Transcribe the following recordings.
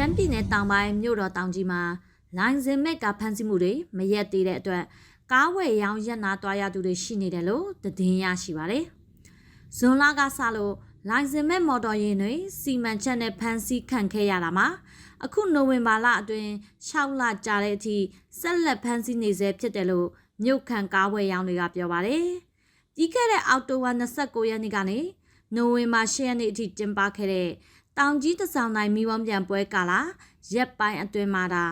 ရှမ်းပြည်နယ်တောင်ပိုင်းမြို့တော်တောင်ကြီးမှာလိုင်စင်မဲ့ကဖမ်းဆီးမှုတွေမရက်သေးတဲ့အတွက်ကားဝယ်ရောင်းရက်နာသွားရသူတွေရှိနေတယ်လို့သတင်းရရှိပါတယ်။ဇွန်လကစလို့လိုင်စင်မဲ့မော်တော်ယာဉ်တွေစီမံချက်နဲ့ဖမ်းဆီးခံခဲ့ရတာမှာအခုနိုဝင်ဘာလအတွင်း6လကြာတဲ့အထိဆက်လက်ဖမ်းဆီးနေဆဲဖြစ်တယ်လို့မြို့ခံကားဝယ်ရောင်းတွေကပြောပါတယ်။ပြီးခဲ့တဲ့အောက်တိုဘာ29ရက်နေ့ကနေနိုဝင်ဘာ10ရက်နေ့အထိကျင်းပခဲ့တဲ့ တောင်ကြီးတဆောင်တိုင်းမိဘပြန်ပွဲကာလာရက်ပိုင်းအတွင်းမှာဒါ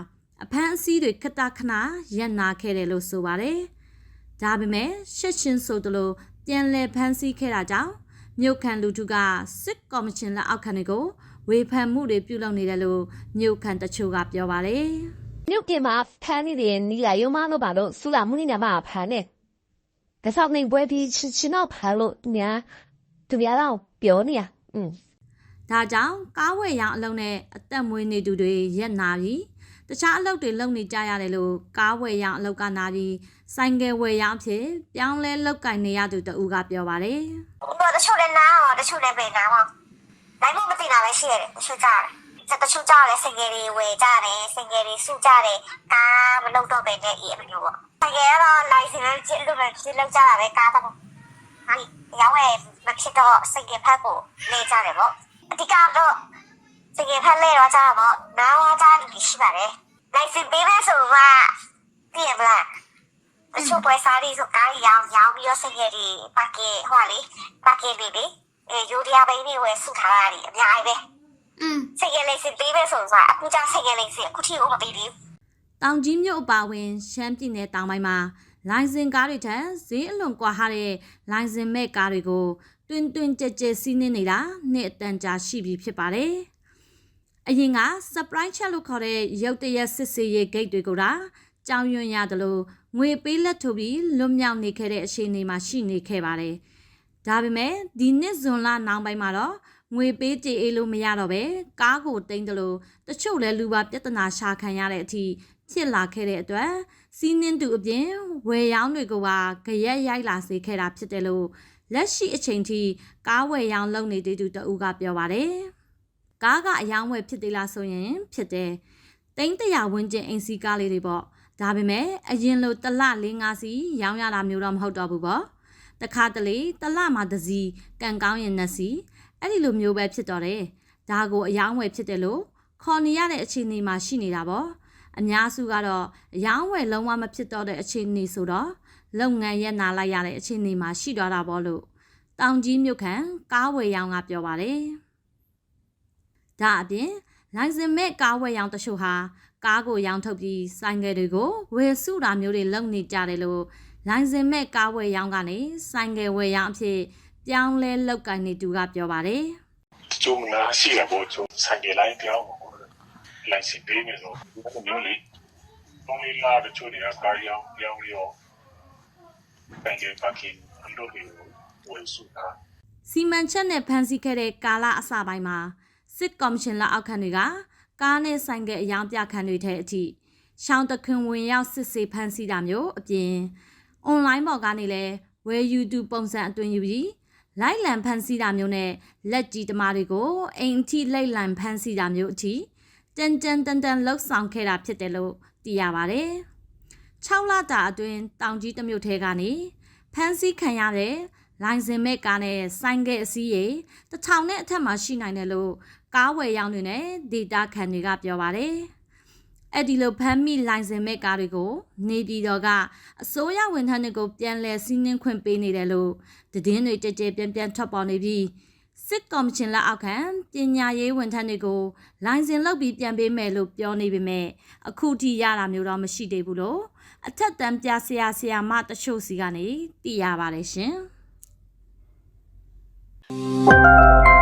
အဖမ်းအဆီးတွေခတခဏရပ်နာခဲ့တယ်လို့ဆိုပါတယ်။ဒါပေမဲ့ရှက်ချင်းဆိုသလိုပြန်လည်ဖမ်းဆီးခဲ့တာကြောင့်မြို့ခံလူထုကစစ်ကော်မရှင်လက်အောက်ခံတွေကိုဝေဖန်မှုတွေပြုလုပ်နေတယ်လို့မြို့ခံတချို့ကပြောပါတယ်။မြို့ပြင်မှာဖမ်းနေတဲ့နီလာယုံမလို့ပါလို့ဆူလာမှုနေမှာဖမ်းနေ။ဒါဆောင်နေပွဲပြီးချင်းတော့ဖမ်းလို့ညာသူများတော့ပြောနေရ။อืม ဒါကြောင့်ကားဝယ်ရောင်းအလုံးနဲ့အသက်မွေးနေသူတွေရက်နာပြီးတခြားအလုပ်တွေလုပ်နေကြရတယ်လို့ကားဝယ်ရောင်းအလုပ်ကနာပြီးဆိုင်ကယ်ဝယ်ရောင်းအဖြစ်ပြောင်းလဲလုပ်ကင်နေရသူတဦးကပြောပါတယ်တော့တချို့လည်းနားရောတချို့လည်းပဲနားပါနိုင်ဖို့မသိတာပဲရှိရတယ်တချို့ကြတယ်တချို့ကြတယ်စင်ငယ်တွေဝယ်ကြတယ်စင်ငယ်တွေစုကြတယ်ကားမလုပ်တော့ပဲနဲ့အေးအမျိုးပေါ့စင်ငယ်ကတော့ license ကျစ်လို့ပဲကျစ်လောက်ကြတာပဲကားတော့ဟာရောင်းဝယ်မဖြစ်တော့စင်ငယ်ဖက်ကိုနေကြတယ်ပေါ့ အဓိကတော့စင်ငယ်ဖက်လဲတော့ကြတာပေါ့နားဝါကြတယ်ရှိပါတယ် license ပေးမယ်ဆိုမှပြည့်မလားတချို့ပွဲစားတွေဆိုကားရောင်းရောင်းပြီးတော့စိတ်ရည်ဒီပါကင်ဟိုလေပါကင်လေးလေအဲယူရီးယားဘိန်းတွေဝယ်စုထားတာဒီအများကြီးပဲอืมစိတ်ရည်လေးစပေးပဲဆိုတော့အခုကျစိတ်ရည်လေးစအခုထိကိုမပေးဘူးတောင်ကြီးမြို့အပါအဝင်ရှမ်းပြည်နယ်တောင်ပိုင်းမှာလိုင်စင်ကားတွေထက်ဈေးအလွန်ကွာဟတဲ့လိုင်စင်မဲ့ကားတွေကို တွင်တွင်ကြဲကြဲစီးနှင်းနေတာနှစ်အတန်ကြာရှိပြီဖြစ်ပါတယ်။အရင်က surprise check လို့ခေါ်တဲ့ရုတ်တရက်စစ်ဆေးရေး gate တွေကိုဒါကြောင်ရွံ့ရတယ်လို့ငွေပေးလက်ထုတ်ပြီးလွတ်မြောက်နေခဲ့တဲ့အခြေအနေမှာရှိနေခဲ့ပါတယ်။ဒါပေမဲ့ဒီနှစ်ဇွန်လနောက်ပိုင်းမှာတော့ငွေပေးကြေအေးလို့မရတော့ပဲကားကိုတိမ့်တယ်လို့တချို့လဲလူပါပြဿနာရှာခံရတဲ့အထိဖြစ်လာခဲ့တဲ့အတွက်စီးနှင်းသူအပြင်ဝယ်ရောင်းတွေကပါကြရက်ရိုက်လာစေခဲ့တာဖြစ်တယ်လို့ လက်ရှိအချိန်ထိကားဝယ်ရောင်းလုပ်နေတဲ့သူတအူးကပြောပါတယ်။ကားကအယောင်းဝယ်ဖြစ်သေးလားဆိုရင်ဖြစ်တယ်။တိမ့်တရာဝန်းကျင်အိမ်စီကားလေးတွေပေါ့။ဒါပေမဲ့အရင်လိုတစ်လ၄၅စီရောင်းရတာမျိုးတော့မဟုတ်တော့ဘူးပေါ့။တခါတလေတစ်လမှာတစ်စီကန်ကောင်းရင်နှစ်စီအဲ့ဒီလိုမျိုးပဲဖြစ်တော့တယ်။ဒါကိုအယောင်းဝယ်ဖြစ်တယ်လို့ခေါ်နေရတဲ့အခြေအနေမှာရှိနေတာပေါ့။ အများစုကတော့အယောင်းဝယ်လုံးဝမဖြစ်တော့တဲ့အခြေအနေဆိုတော့လုပ်ငန်းရက်နာလိုက်ရတဲ့အခြေအနေမှာရှိသွားတာပေါ့လို့တောင်ကြီးမြို့ခံကားဝယ်ရောင်းကပြောပါတယ်။ဒါအပြင်လိုင်စင်မဲ့ကားဝယ်ရောင်းတချို့ဟာကားကိုရောင်းထုတ်ပြီးဆိုင်ကယ်တွေကိုဝယ်စုတာမျိုးတွေလုပ်နေကြတယ်လို့လိုင်စင်မဲ့ကားဝယ်ရောင်းကနေဆိုင်ကယ်ဝယ်ရောင်းအဖြစ်ပြောင်းလဲလောက်ကင်နေသူကပြောပါတယ်။တချို့မနာရှိရပေါ့ကျိုးဆိုင်ကလိုင်းပြောင်း လိုင်းစီပေးမယ်ဆိုတော့မျိုးလေဘုံလေးလာတချို့တွေကကားရောင်းရောင်းရောဘန်ကပါကင်အလုပ်တွေဝယ်စုတာစီမံချက်နဲ့ဖန်ဆီးခဲ့တဲ့ကာလအစပိုင်းမှာစစ်ကော်မရှင်လက်အောက်ခံတွေကကားနဲ့ဆိုင်ကအယောင်ပြခံတွေထဲအထိရှောင်းတခင်ဝင်ရောက်စစ်ဆေးဖန်ဆီးတာမျိုးအပြင်အွန်လိုင်းပေါ်ကနေလည်းဝယ်ယူသူပုံစံအတွင်းယူပြီးလိုက်လံဖန်ဆီးတာမျိုးနဲ့လက်ကြီးတမားတွေကိုအိမ်အထိလိုက်လံဖန်ဆီးတာမျိုးအထိ တန်တန်တန်တန်လှုပ်ဆောင်ခဲ့တာဖြစ်တယ်လို့သိရပါတယ်။6လတာအတွင်းတောင်ကြီးတစ်မြို့ထဲကနေဖန်ဆီးခံရတဲ့လိုင်စင်မဲ့ကားနဲ့ဆိုင်ကယ်အစည်းရေတထောင်နဲ့အထက်မှာရှိနိုင်တယ်လို့ကားဝယ်ရောင်းတွေနဲ့ဒေတာခံတွေကပြောပါတယ်။အဲ့ဒီလိုဖမ်းမိလိုင်စင်မဲ့ကားတွေကိုနေပြည်တော်ကအစိုးရဝန်ထမ်းတွေကိုပြန်လည်စီးနှင်းခွင့်ပေးနေတယ်လို့သတင်းတွေကြဲကြဲပြန့်ပြန့်ထွက်ပေါ်နေပြီး စစ်ကော်မရှင်လက်အောက်ခံပညာရေးဝန်ထမ်းတွေကိုလိုင်စင်လုပ်ပြီးပြန်ပေးမယ်လို့ပြောနေပေမဲ့အခုထိရတာမျိုးတော့မရှိသေးဘူးလို့အထက်တန်းပြဆရာဆရာမတချို့စီကနေသိရပါတယ်ရှင်။